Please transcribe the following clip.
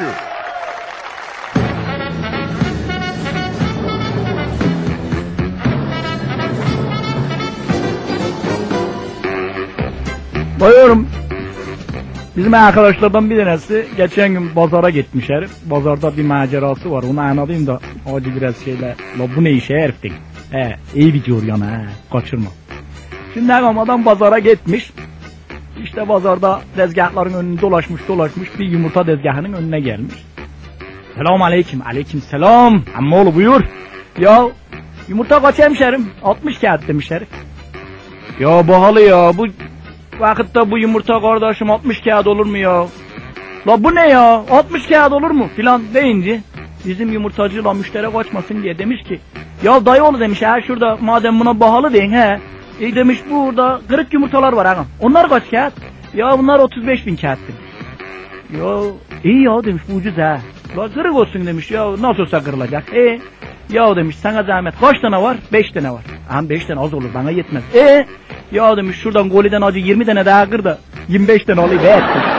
you. Bayıyorum. Bizim arkadaşlardan bir tanesi geçen gün pazara gitmiş herif. Pazarda bir macerası var. Onu anlatayım da acı biraz şeyle. La bu ne işe herif dedim. He iyi video yani he. Kaçırma. Şimdi adam pazara gitmiş. İşte pazarda tezgahların önünde dolaşmış dolaşmış bir yumurta tezgahının önüne gelmiş. Selam aleyküm. Aleyküm selam. Ammoğlu buyur. Ya yumurta kaç hemşerim? 60 kağıt demiş herif. Ya pahalı ya bu vakitte bu yumurta kardeşim 60 kağıt olur mu ya? La bu ne ya? 60 kağıt olur mu? Filan deyince bizim yumurtacıyla müşteri kaçmasın diye demiş ki ya dayıoğlu demiş ha şurada madem buna pahalı deyin he. E demiş burada kırık yumurtalar var ağam. Onlar kaç kağıt? Ya bunlar 35 bin kağıt demiş. Ya iyi ya demiş bu ucuz ha. La kırık olsun demiş ya nasıl olsa kırılacak. E ya demiş sana zahmet kaç tane var? 5 tane var. Ağam 5 tane az olur bana yetmez. E ya demiş şuradan goliden acı 20 tane daha kır da 25 tane alayım be ettim.